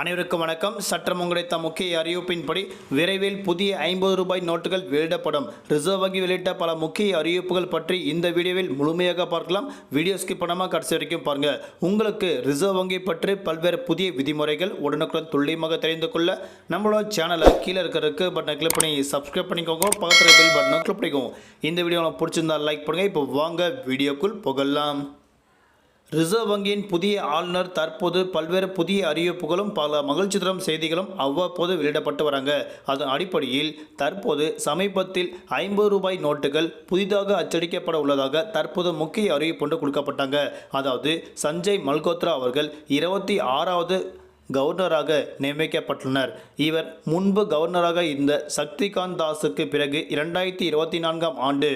அனைவருக்கும் வணக்கம். சற்றம் கிடைத்த முக்கிய அறிவிப்பின்படி விரைவில் புதிய ஐம்பது ரூபாய் நோட்டுகள் வெளியிடப்படும். ரிசர்வ் வங்கி வெளியிட்ட பல முக்கிய அறிவிப்புகள் பற்றி இந்த வீடியோவில் முழுமையாக பார்க்கலாம். வீடியோ ஸ்கிப் பண்ணாமல் கடைசி வரைக்கும் பாருங்க. உங்களுக்கு ரிசர்வ் வங்கி பற்றி பல்வேறு புதிய விதிமுறைகள் உடனுக்குடன் துல்லியமாக தெரிந்து கொள்ள நம்மளோட சேனலை கீழே இருக்கிறதுக்கு பட்டனை கிளிக் பண்ணி சப்ஸ்கிரைப் பண்ணிக்கோங்க. பக்கத்தில் பில் பட்டனை கிளிக் பண்ணிக்கோங்க. இந்த வீடியோ உங்களுக்கு பிடிச்சிருந்தா லைக் பண்ணுங்க. இப்போ வாங்க வீடியோக்குள் புகழலாம் ரிசர்வ் வங்கியின் புதிய ஆளுநர் தற்போது பல்வேறு புதிய அறிவிப்புகளும் பல மகிழ்ச்சி தரும் செய்திகளும் அவ்வப்போது வெளியிடப்பட்டு வராங்க. அதன் அடிப்படையில் தற்போது சமீபத்தில் ஐம்பது ரூபாய் நோட்டுகள் புதிதாக அச்சடிக்கப்பட உள்ளதாக தற்போது முக்கிய அறிவிப்பு ஒன்று கொடுக்கப்பட்டாங்க. அதாவது சஞ்சய் மல்கோத்ரா அவர்கள் இருபத்தி ஆறாவது கவர்னராக நியமிக்கப்பட்டுள்ளனர். இவர் முன்பு கவர்னராக இருந்த சக்திகாந்த் தாஸுக்கு பிறகு இரண்டாயிரத்தி இருபத்தி நான்காம் ஆண்டு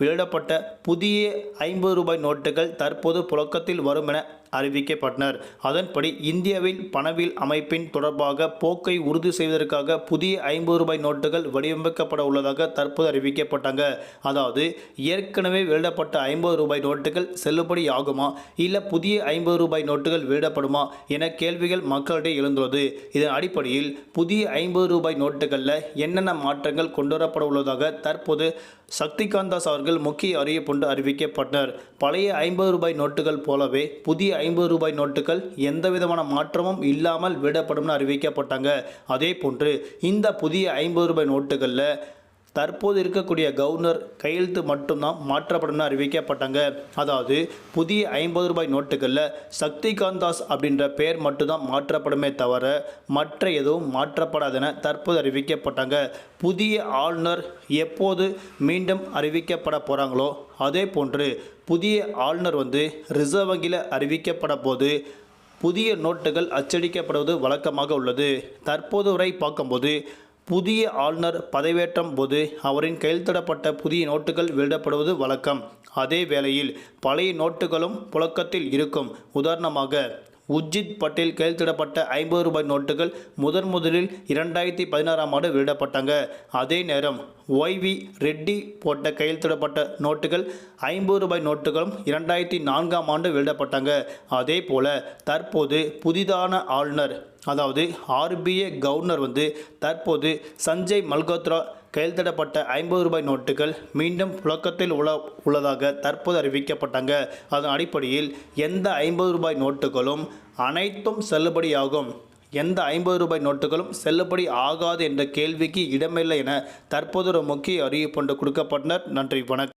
வெளியிடப்பட்ட புதிய ஐம்பது ரூபாய் நோட்டுகள் தற்போது புழக்கத்தில் வரும் என அறிவிக்கப்பட்டனர். அதன்படி இந்தியாவின் பணவில் அமைப்பின் தொடர்பாக போக்கை உறுதி செய்வதற்காக புதிய ஐம்பது ரூபாய் நோட்டுகள் வடிவமைக்கப்பட உள்ளதாக தற்போது அறிவிக்கப்பட்டாங்க. அதாவது ஏற்கனவே வெளியிடப்பட்ட ஐம்பது ரூபாய் நோட்டுகள் செல்லுபடி ஆகுமா? இல்லை புதிய ஐம்பது ரூபாய் நோட்டுகள் வெளியிடப்படுமா? என கேள்விகள் மக்களிடையே எழுந்துள்ளது. இதன் அடிப்படையில் புதிய ஐம்பது ரூபாய் நோட்டுகளில் என்னென்ன மாற்றங்கள் கொண்டுவரப்பட உள்ளதாக தற்போது சக்திகாந்தாஸ் அவர்கள் முக்கிய அறிவிப்புண்டு அறிவிக்கப்பட்டனர். பழைய ஐம்பது ரூபாய் நோட்டுகள் போலவே புதிய ஐம்பது ரூபாய் நோட்டுகள் எந்த விதமான மாற்றமும் இல்லாமல் விடப்படும்னு அறிவிக்கப்பட்டாங்க. அதே போன்று இந்த புதிய ஐம்பது ரூபாய் நோட்டுகளில் தற்போது இருக்கக்கூடிய கவர்னர் கையெழுத்து மட்டும்தான் மாற்றப்படும் அறிவிக்கப்பட்டாங்க. அதாவது புதிய ஐம்பது ரூபாய் நோட்டுகளில் சக்திகாந்த் தாஸ் அப்படின்ற பெயர் மட்டும்தான் மாற்றப்படுமே தவிர மற்ற எதுவும் மாற்றப்படாதென தற்போது அறிவிக்கப்பட்டாங்க. புதிய ஆளுநர் எப்போது மீண்டும் அறிவிக்கப்பட போகிறாங்களோ அதே போன்று புதிய ஆளுநர் வந்து ரிசர்வ் வங்கியில் அறிவிக்கப்பட போது புதிய நோட்டுகள் அச்சடிக்கப்படுவது வழக்கமாக உள்ளது. தற்போது வரை பார்க்கும்போது புதிய ஆளுநர் பதவியேற்றும் போது அவரின் கையெழுத்திடப்பட்ட புதிய நோட்டுகள் வெளியிடப்படுவது வழக்கம். அதே வேளையில் பழைய நோட்டுகளும் புழக்கத்தில் இருக்கும். உதாரணமாக உஜித் பட்டேல் கையெழுத்திடப்பட்ட ஐம்பது ரூபாய் நோட்டுகள் முதன் முதலில் இரண்டாயிரத்தி பதினாறாம் ஆண்டு வெளியிடப்பட்டாங்க. அதே நேரம் ஒய்வி ரெட்டி போட்ட கையெழுத்திடப்பட்ட நோட்டுகள் ஐம்பது ரூபாய் நோட்டுகளும் இரண்டாயிரத்தி நான்காம் ஆண்டு வெளியிடப்பட்டாங்க. அதே போல தற்போது புதிதான ஆளுநர் அதாவது ஆர்பிஐ கவர்னர் வந்து தற்போது சஞ்சய் மல்கோத்ரா கையெழுத்திடப்பட்ட ஐம்பது ரூபாய் நோட்டுகள் மீண்டும் புழக்கத்தில் உள்ள உள்ளதாக தற்போது அறிவிக்கப்பட்டாங்க. அதன் அடிப்படையில் எந்த ஐம்பது ரூபாய் நோட்டுகளும் அனைத்தும் செல்லுபடியாகும். எந்த ஐம்பது ரூபாய் நோட்டுகளும் செல்லுபடி ஆகாது என்ற கேள்விக்கு இடமில்லை என தற்போது ஒரு முக்கிய அறிவிப்பு ஒன்று கொடுக்கப்பட்டனர். நன்றி வணக்கம்.